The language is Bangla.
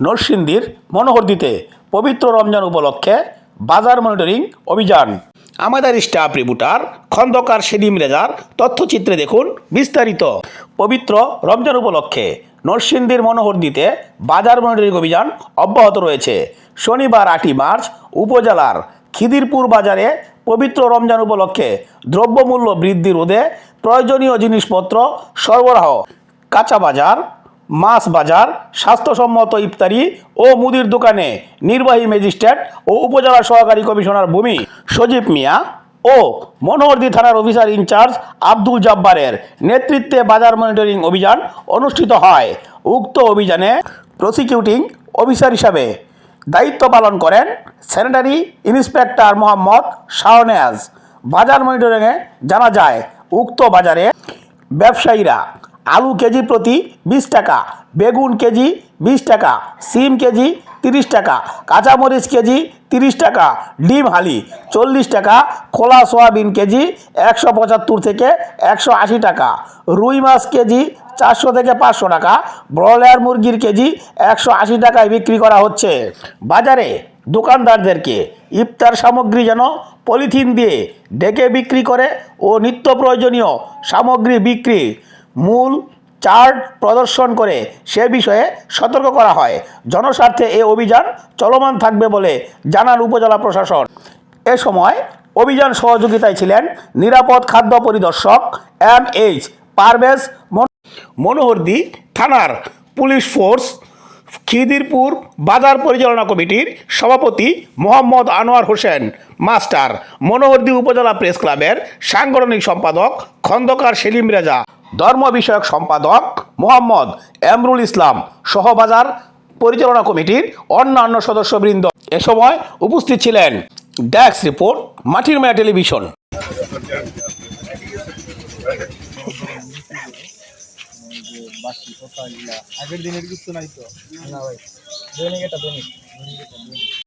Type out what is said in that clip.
নরসিংদীর মনোহরদিতে পবিত্র রমজান উপলক্ষে বাজার মনিটরিং অভিযান। আমাদের স্টাফ রিপোর্টার, খন্দকার সেলিম রেজার, তথ্যচিত্রে দেখুন বিস্তারিত। পবিত্র রমজান উপলক্ষে নরসিংদীর মনোহরদিতে বাজার মনিটরিং অভিযান অব্যাহত রয়েছে। শনিবার আটই মার্চ উপজেলার খিদিরপুর বাজারে পবিত্র রমজান উপলক্ষে দ্রব্যমূল্য বৃদ্ধি রোধে প্রয়োজনীয় জিনিসপত্র সরবরাহ। কাঁচা বাজার মাছ বাজার, স্বাস্থ্যসম্মত ইফতারি ও মুদির দোকানে নির্বাহী ম্যাজিস্ট্রেট ও উপজেলা সহকারী কমিশনার ভূমি সজীব মিয়া ও মনোহরদী থানার অফিসার ইনচার্জ আব্দুল জব্বারের নেতৃত্বে বাজার মনিটরিং অভিযান অনুষ্ঠিত হয়। উক্ত অভিযানে প্রসিকিউটিং অফিসার হিসাবে দায়িত্ব পালন করেন স্যানিটারি ইন্সপেক্টর মোহাম্মদ শাহনেয়াজ বাজার মনিটরিংয়ে জানা যায়, উক্ত বাজারে ব্যবসায়ীরা আলু কেজি প্রতি বিশ টাকা, বেগুন কেজি বিশ টাকা, সিম কেজি তিরিশ টাকা, কাঁচামরিচ কেজি তিরিশ টাকা, ডিম হালি চল্লিশ টাকা, খোলা সয়াবিন কেজি একশো পঁচাত্তর থেকে একশো আশি টাকা, রুই মাছ কেজি চারশো থেকে পাঁচশো টাকা, ব্রয়লার মুরগির কেজি একশো আশি টাকায় বিক্রি করা হচ্ছে। বাজারে দোকানদারদেরকে ইফতার সামগ্রী যেন পলিথিন দিয়ে ডেকে বিক্রি করে ও নিত্য প্রয়োজনীয় সামগ্রী বিক্রি মূল চার্ট প্রদর্শন করে সে বিষয়ে সতর্ক করা হয়। জনস্বার্থে এ অভিযান চলমান থাকবে বলে জানান উপজেলা প্রশাসন। এ সময় অভিযান সহযোগিতায় ছিলেন নিরাপদ খাদ্য পরিদর্শক এম এইচ পারভেজ মন- মনোহরদি থানার পুলিশ ফোর্স, খিদিরপুর বাজার পরিচালনা কমিটির সভাপতি মোহাম্মদ আনোয়ার হোসেন, মাস্টার মনোহরদি উপজেলা প্রেস ক্লাবের সাংগঠনিক সম্পাদক খন্দকার সেলিম রেজা ধর্ম বিষয়ক সম্পাদক মোহাম্মদ এমরুল ইসলাম সহবাজার পরিচালনা কমিটির অন্যান্য সদস্যবৃন্দ এ সময় উপস্থিত ছিলেন। ড্যাক্স রিপোর্ট মাটির মায়া টেলিভিশন। আগের দিনের কিছু নাই তো। না ভাই, দৈনিক এটা দৈনিক।